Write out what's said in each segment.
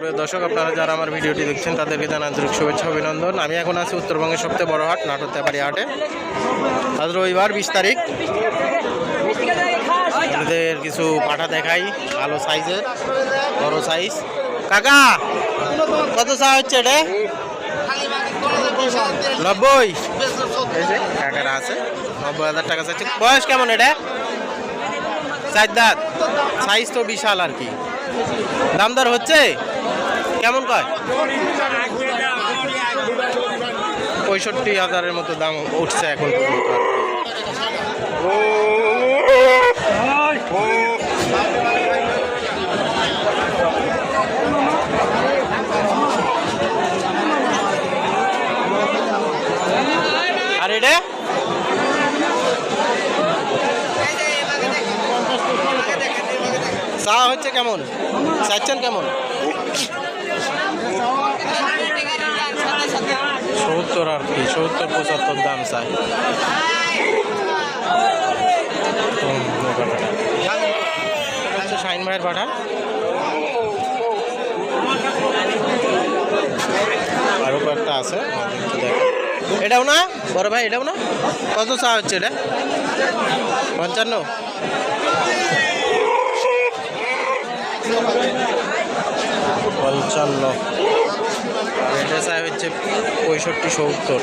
দর্শক, আপনারা যারা আমার ভিডিওটি দেখছেন, তাদেরকে জানা আন্তরিক শুভেচ্ছা, অভিনন্দন। আমি এখন আছি উত্তরবঙ্গের সবচেয়ে বড় হাট নাটোর তেপারি হাটে। আজ রবিবার, বিশ তারিখ। আপনাদের কিছু পাঠা দেখাই, ভালো সাইজের, বড় সাইজ। কাকা, কত চা হচ্ছে এটা? নব্বই। আছে, নব্বই হাজার টাকা চাচ্ছে বয়স কেমন এটা? সাইজ তো বিশাল আর কি। দাম দর হচ্ছে? কেমন কয়? পঁয়ষট্টি হাজারের মতো দাম উঠছে এখন আর কি। আর এটা চা হচ্ছে কেমন? চাচ্ছেন কেমন? সত্তর আর কি সত্তর পঁচাত্তর দাম চাই। হচ্ছে শাইন ভাইয়ের পাঠা আরও কয়েকটা আছে এটাও না? বড় ভাই এটাও না? কত চা হচ্ছে এটা? পঞ্চান্ন? পঞ্চান্ন আর এটা চাই হচ্ছে পঁয়ষট্টি সত্তর।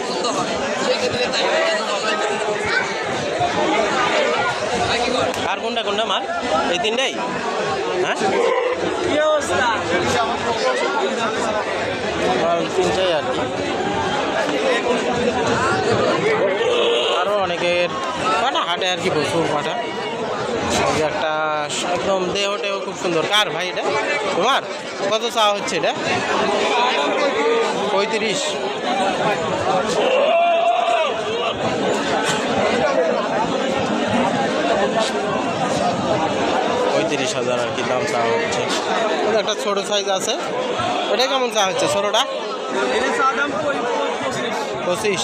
আর কোনটা কোনটা মাল? এই তিনটাই? হ্যাঁ? তিনটাই আর কি আরও অনেকের পাটা আর কি প্রচুর পাটা। একটা একদম দেহটাও খুব সুন্দর। কার ভাই এটা? তোমার? কত চা হচ্ছে এটা? পঁয়ত্রিশ। পঁয়ত্রিশ হাজার আর কি দাম চা হচ্ছে। একটা ছোটো সাইজ আছে। এটা কেমন চা হচ্ছে? ছোটোটা? পঁচিশ।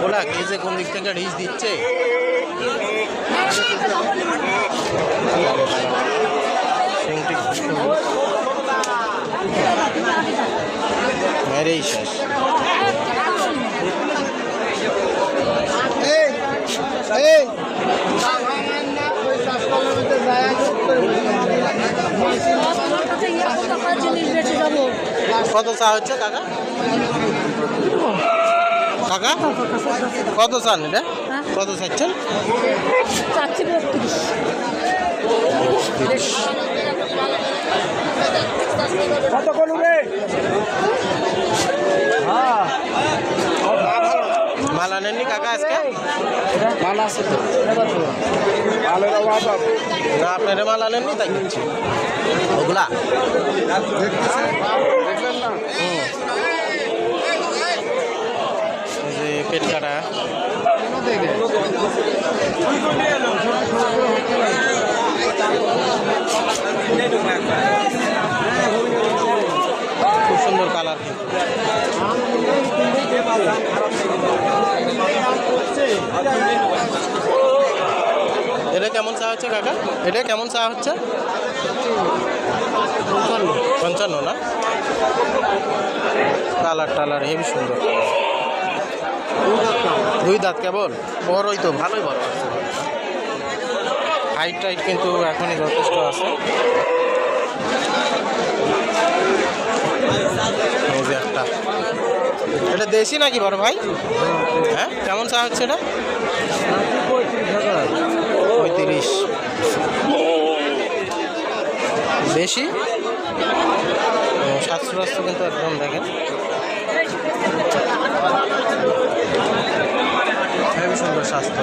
ভাড়াগুলা কে যে কোন দিক থেকে রিচ দিচ্ছে। মেরেই শেষ। কত চা হচ্ছে কাকা? কাকা কত চান এটা? কত চাচ্ছেন? চাচ্ছি বত্রিশ। মাল আনেননি কাকা আজকে? মাল আছে তো। না আপনারা মাল আনেননি তাই ওগুলা হুম। এই যে পেট কাটা খুব সুন্দর কালার। এটা কেমন চা হচ্ছে কাকা? এটা কেমন চা হচ্ছে? পঞ্চান্ন না? কালার টালার হেভি সুন্দর। দুই দাঁত কেবল? বড়ই তো, ভালোই বড় আছে। হাইট টাইট কিন্তু এখনই যথেষ্ট আছে। একটা। এটা দেশি নাকি বড় ভাই? হ্যাঁ কেমন চা হচ্ছে এটা? পঁয়ত্রিশ। সাতশো সাতশো কিন্তু একদম দেখেন। হেবি সুন্দর স্বাস্থ্য